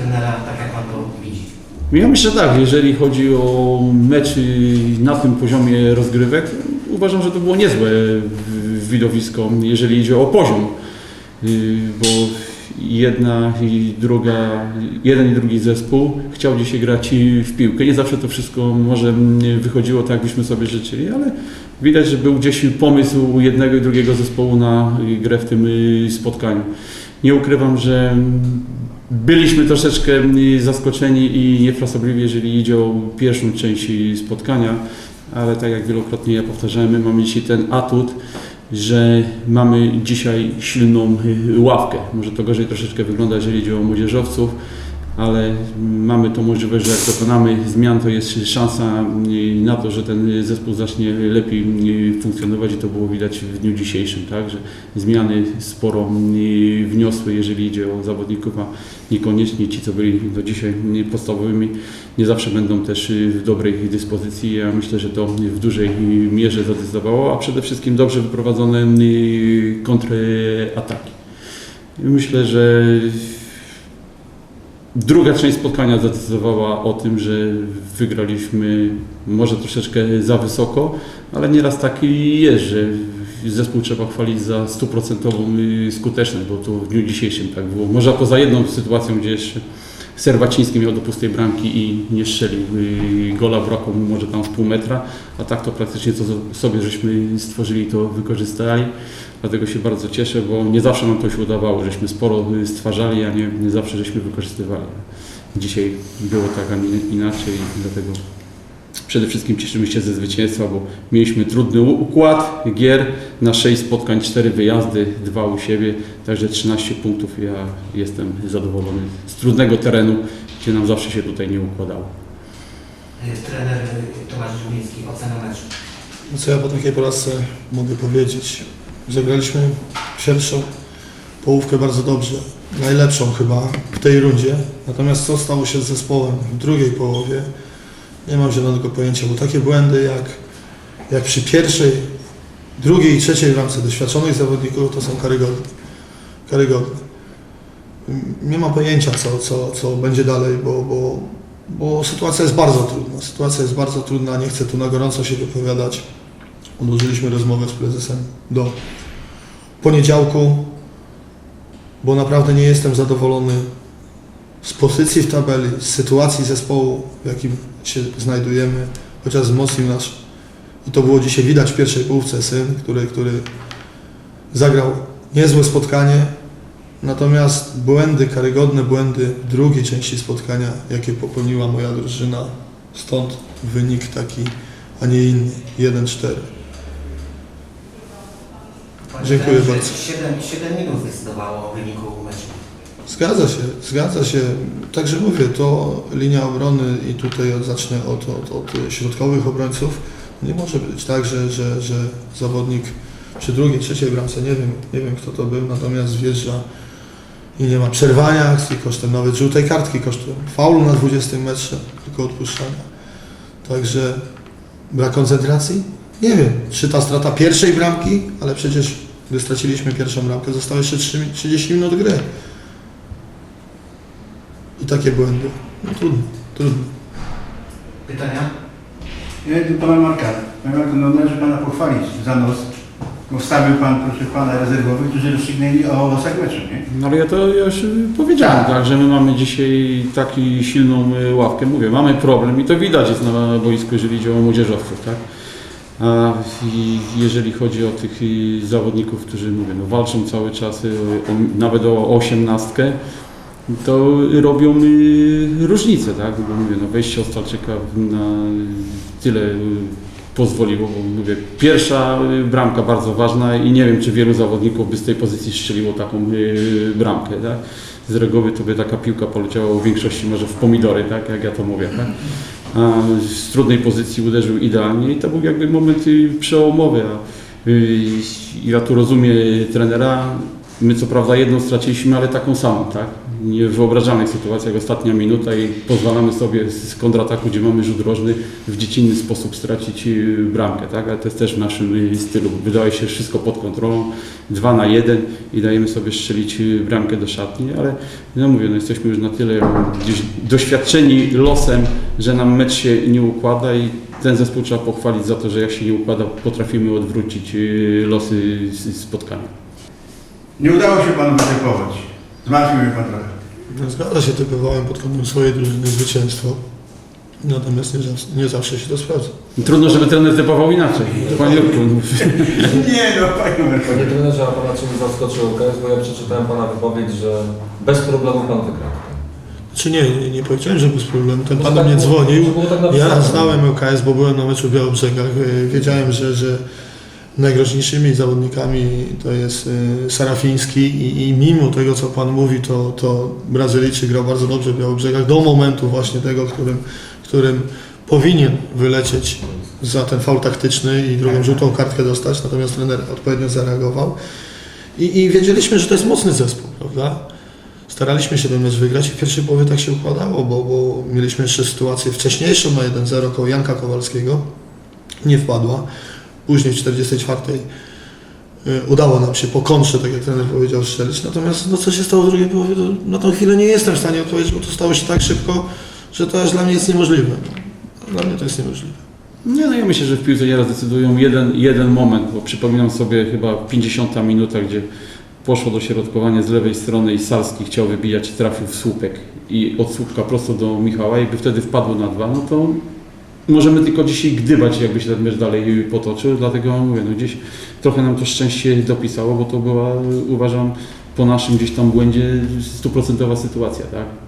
trenera, tak jak Pan to widzi? Ja myślę tak, jeżeli chodzi o mecz na tym poziomie rozgrywek, uważam, że to było niezłe widowisko, jeżeli idzie o poziom, Y, bo jedna i druga, jeden i drugi zespół chciał dzisiaj grać w piłkę. Nie zawsze to wszystko może wychodziło tak, jakbyśmy sobie życzyli, ale widać, że był gdzieś pomysł jednego i drugiego zespołu na grę w tym y, spotkaniu. Nie ukrywam, że byliśmy troszeczkę zaskoczeni i niefrasobliwi, jeżeli idzie o pierwszą część spotkania, ale tak jak wielokrotnie ja powtarzałem, my mamy dzisiaj ten atut, że mamy dzisiaj silną ławkę. Może to gorzej troszeczkę wygląda, jeżeli idzie o młodzieżowców, ale mamy tą możliwość, że jak dokonamy zmian, to jest szansa na to, że ten zespół zacznie lepiej funkcjonować i to było widać w dniu dzisiejszym, tak, że zmiany sporo wniosły, jeżeli idzie o zawodników, a niekoniecznie ci, co byli do dzisiaj podstawowymi, nie zawsze będą też w dobrej dyspozycji. Ja myślę, że to w dużej mierze zadecydowało, a przede wszystkim dobrze wyprowadzone kontrataki. Myślę, że druga część spotkania zadecydowała o tym, że wygraliśmy może troszeczkę za wysoko, ale nieraz taki jest, że zespół trzeba chwalić za stuprocentową y, skuteczność, bo to w dniu dzisiejszym tak było. Może poza jedną sytuacją, gdzie jeszcze Serwaciński miał do pustej bramki i nie strzelił. Y, Gola brakło mu może tam pół metra, a tak to praktycznie co sobie żeśmy stworzyli, to wykorzystali. Dlatego się bardzo cieszę, bo nie zawsze nam to się udawało, żeśmy sporo y, stwarzali, a nie, nie zawsze żeśmy wykorzystywali. Dzisiaj było tak, a nie inaczej dlatego przede wszystkim cieszymy się ze zwycięstwa, bo mieliśmy trudny układ gier na 6 spotkań, 4 wyjazdy, 2 u siebie, także 13 punktów. Ja jestem zadowolony z trudnego terenu, gdzie nam zawsze się tutaj nie układało. Trener y, Tomasz Żuliński, ocena meczu. No co ja po takiej porażce mogę powiedzieć? Zagraliśmy pierwszą połówkę bardzo dobrze, najlepszą chyba w tej rundzie. Natomiast co stało się z zespołem w drugiej połowie, nie mam zielonego pojęcia, bo takie błędy jak, jak przy pierwszej, drugiej i trzeciej bramce doświadczonych zawodników to są karygodne. karygodne. Nie mam pojęcia, co, co, co będzie dalej, bo, bo, bo sytuacja jest bardzo trudna. Sytuacja jest bardzo trudna, nie chcę tu na gorąco się wypowiadać. Odłożyliśmy rozmowę z prezesem do poniedziałku, bo naprawdę nie jestem zadowolony z pozycji w tabeli, z sytuacji zespołu, w jakim się znajdujemy, chociaż wzmocnił nas. I to było dzisiaj widać w pierwszej połówce syn, który, który zagrał niezłe spotkanie, natomiast błędy, karygodne błędy w drugiej części spotkania, jakie popełniła moja drużyna, stąd wynik taki, a nie inny, 1-4. Dziękuję bardzo. że 7, 7 minut zdecydowało o wyniku meczu. Zgadza się, zgadza się. Także mówię, to linia obrony i tutaj zacznę od, od, od środkowych obrońców. Nie może być tak, że, że, że zawodnik przy drugiej, trzeciej bramce, nie wiem, nie wiem kto to był, natomiast wjeżdża i nie ma przerwania akcji kosztem nawet żółtej kartki, kosztem faulu na 20 metrze, tylko odpuszczania. Także brak koncentracji? Nie wiem, czy ta strata pierwszej bramki, ale przecież gdy straciliśmy pierwszą bramkę, zostały jeszcze 3 30 minut gry. I takie błędy. No trudno, trudno. Pytania? Ja do pana Marka. Panie Marku, no należy pana pochwalić za nos, bo wstawił pan, proszę pana, rezerwowych, którzy rozstrzygnęli o losach meczu, nie? No ale ja to już powiedziałem, Tak. tak. że my mamy dzisiaj taką silną y, ławkę. Mówię, mamy problem i to widać jest na boisku, jeżeli idzie o młodzieżowców, tak? A jeżeli chodzi o tych y, zawodników, którzy mówię, no, walczą cały czas, y, o, nawet o osiemnastkę, to robią y, różnicę, tak? Bo mówię, no wejście Ostalczyka na tyle pozwoliło, bo mówię, pierwsza y, bramka bardzo ważna i nie wiem, czy wielu zawodników by z tej pozycji strzeliło taką y, bramkę, tak? Z reguły to by taka piłka poleciała w większości może w pomidory, tak? Jak ja to mówię, tak? A z trudnej pozycji uderzył idealnie i to był jakby moment przełomowy. A, ja tu rozumiem trenera, my co prawda jedną straciliśmy, ale taką samą, tak? Niewyobrażalnych sytuacjach, ostatnia minuta i pozwalamy sobie z kontrataku, gdzie mamy rzut rożny, w dziecinny sposób stracić y, bramkę, tak? ale to jest też w naszym y, stylu. Wydaje się wszystko pod kontrolą, 2 na 1 i dajemy sobie strzelić y, bramkę do szatni, ale no mówię, no jesteśmy już na tyle gdzieś doświadczeni losem, że nam mecz się nie układa i ten zespół trzeba pochwalić za to, że jak się nie układa, potrafimy odwrócić losy spotkania. Nie udało się panu wytypować. Zmartwił mnie pan trochę. No, Zgadza się, typowałem pod kątem swojej drużyny zwycięstwo. Natomiast nie zawsze, nie zawsze się to sprawdza. Trudno, żeby trener typował inaczej. Panie Jurku, no, Nie no, panie Panie Markowie. trenerze, a Pana czym zaskoczył OKS, bo ja przeczytałem Pana wypowiedź, że bez problemu Pan wygra. Czy nie, nie, nie powiedziałem, że bez problemu. Ten Może pan do tak mnie dzwonił. tak Ja znałem LKS, bo byłem na meczu w Białobrzegach. Y, Wiedziałem, że, że najgroźniejszymi zawodnikami to jest y, Sarafiński i, i mimo tego, co Pan mówi, to, to Brazylijczyk grał bardzo dobrze w Białobrzegach do momentu właśnie tego, którym, którym powinien wylecieć za ten faul taktyczny i drugą żółtą kartkę dostać, natomiast trener odpowiednio zareagował. I, I wiedzieliśmy, że to jest mocny zespół, prawda? Staraliśmy się ten mecz wygrać i w pierwszej połowie tak się układało, bo, bo mieliśmy jeszcze sytuację wcześniejszą na 1-0 koło Janka Kowalskiego. Nie wpadła. Później w 44 y, udało nam się po kontrze, tak jak trener powiedział, strzelić. Natomiast no, co się stało w drugiej połowie, to na tą chwilę nie jestem w stanie odpowiedzieć, bo to stało się tak szybko, że to aż dla mnie jest niemożliwe. Dla mnie to jest niemożliwe. Nie, no ja myślę, że w piłce nieraz decydują jeden, jeden moment, bo przypominam sobie chyba 50 minuta, gdzie poszło do środkowania z lewej strony i Salski chciał wybijać, trafił w słupek i od słupka prosto do Michała i by wtedy wpadło na dwa, no to możemy tylko dzisiaj gdybać, jakby się ten mecz dalej potoczył, dlatego mówię, no gdzieś trochę nam to szczęście dopisało, bo to była, uważam, po naszym gdzieś tam błędzie stuprocentowa sytuacja, tak?